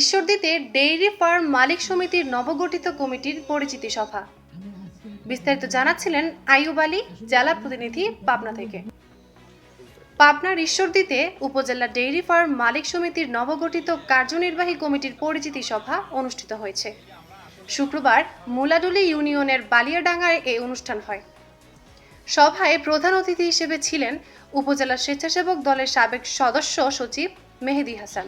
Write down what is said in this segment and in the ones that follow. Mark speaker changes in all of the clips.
Speaker 1: ঈশ্বরদীতে dairy farm মালিক সমিতির নবগঠিত কমিটির পরিচিতি সভা। বিস্তারিত জানাচ্ছিলেন আইয়ুব আলী, জেলা প্রতিনিধি পাবনা থেকে। পাবনার ঈশ্বরদীতে উপজেলা ডেইরি ফার্ম মালিক সমিতির নবগঠিত কার্যনির্বাহী কমিটির পরিচিতি সভা অনুষ্ঠিত হয়েছে। শুক্রবার মুলাডুলি ইউনিয়নের বালিয়াডাঙ্গায় এই অনুষ্ঠান হয়। সভায় প্রধান অতিথি হিসেবে ছিলেন উপজেলা স্বেচ্ছাসেবক দলের সাবেক সদস্য সচিব মেহেদি হাসান।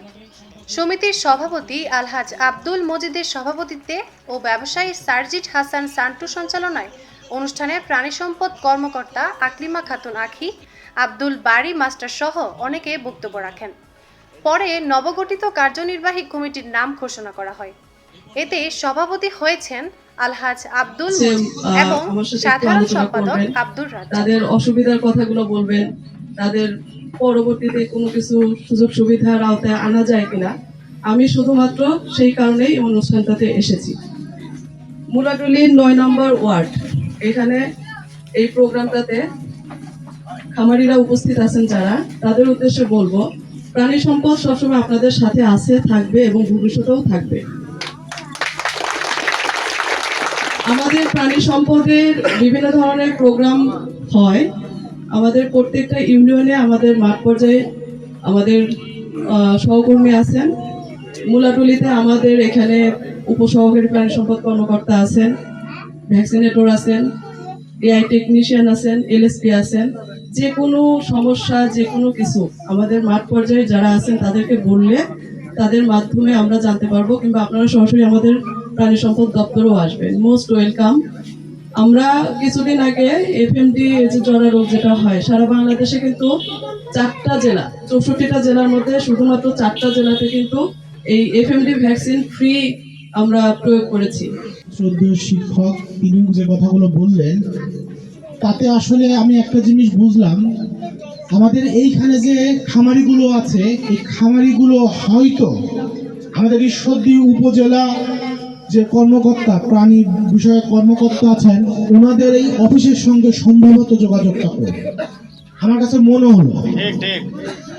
Speaker 1: সমিতির সভাপতি আলহাজ আব্দুল মজিদের সভাপতিত্বে ও ব্যবসায়ী সার্জিট হাসান সান্টু সঞ্চালনায় অনুষ্ঠানে প্রাণী সম্পদ কর্মকর্তা আকলিমা খাতুন আখি আব্দুল বাড়ি মাস্টার সহ অনেকে বক্তব্য রাখেন। পরে নবগঠিত কার্যনির্বাহী কমিটির নাম ঘোষণা করা হয়। এতে সভাপতি হয়েছেন আলহাজ আব্দুল এবং সাধারণ সম্পাদক। আব্দুর রাজ্জাক।
Speaker 2: তাদের অসুবিধার কথাগুলো বলবেন তাদের পরবর্তীতে কোনো কিছু সুযোগ সুবিধার আওতায় আনা যায় কিনা, আমি শুধুমাত্র সেই কারণেই অনুষ্ঠানটাতে এসেছি। মুলাটুলির নয় নম্বর ওয়ার্ড, এখানে এই প্রোগ্রামটাতে খামারিরা উপস্থিত আছেন যারা, তাদের উদ্দেশ্যে বলব, প্রাণী সম্পদ সবসময় আপনাদের সাথে আছে, থাকবে এবং ভবিষ্যতেও থাকবে। আমাদের প্রাণী সম্পদের বিভিন্ন ধরনের প্রোগ্রাম হয়। আমাদের প্রত্যেকটা ইউনিয়নে আমাদের মাঠ পর্যায়ে আমাদের সহকর্মী আছেন। মুলাটুলিতে আমাদের এখানে উপসহকারী প্রাণী সম্পদ কর্মকর্তা আছেন, ভ্যাকসিনেটর আছেন, এআই টেকনিশিয়ান আছেন, এলএসপি আছেন। যে কোনো সমস্যা, যে কোনো কিছু আমাদের মাঠ পর্যায়ে যারা আছেন তাদেরকে বললে তাদের মাধ্যমে আমরা জানতে পারব কিংবা আপনারা সরাসরি আমাদের প্রাণী সম্পদ দপ্তরও আসবেন। Most welcome. আমরা কিছুদিন আগে এফএমডি যে জ্বরা রোগ যেটা হয়, সারা বাংলাদেশে কিন্তু চারটা জেলা, চৌষট্টিটা জেলার মধ্যে শুধুমাত্র চারটা জেলাতে কিন্তু এই এফএমডি ভ্যাকসিন ফ্রি আমরা প্রয়োগ করেছি।
Speaker 3: শিক্ষক, তিনি যে কথাগুলো বললেন, তাতে আসলে আমি একটা জিনিস বুঝলাম। আমাদের এইখানে যে খামারিগুলো আছে, এই খামারিগুলো হয়তো আমাদের ঈশ্বরদী উপজেলা যে কর্মকর্তা প্রাণী বিষয়ক কর্মকর্তা আছেন ওনাদের এই অফিসের সঙ্গে সম্ভবত যোগাযোগটা করবে আমার কাছে মনে হলো।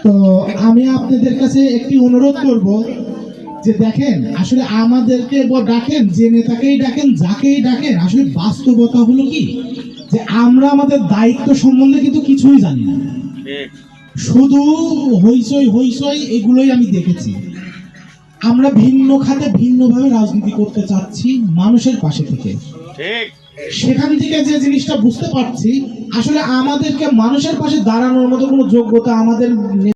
Speaker 3: তো আমি আপনাদের কাছে একটি অনুরোধ করব যে দেখেন আসলে আমাদেরকে ব- ডাকেন যে নেতাকেই ডাকেন যাকেই ডাকেন আসলে বাস্তবতা হলো কি? যে আমরা আমাদের দায়িত্ব সম্বন্ধে কিন্তু কিছুই জানি না। শুধু হইচই হইচই এগুলোই আমি দেখেছি। আমরা ভিন্ন খাতে ভিন্নভাবে রাজনীতি করতে চাচ্ছি মানুষের পাশে থেকে।
Speaker 4: ঠিক।
Speaker 3: সেখান থেকে যে জিনিসটা বুঝতে পারছি আসলে আমাদেরকে মানুষের পাশে দাঁড়ানোর মতো কোনো যোগ্যতা আমাদের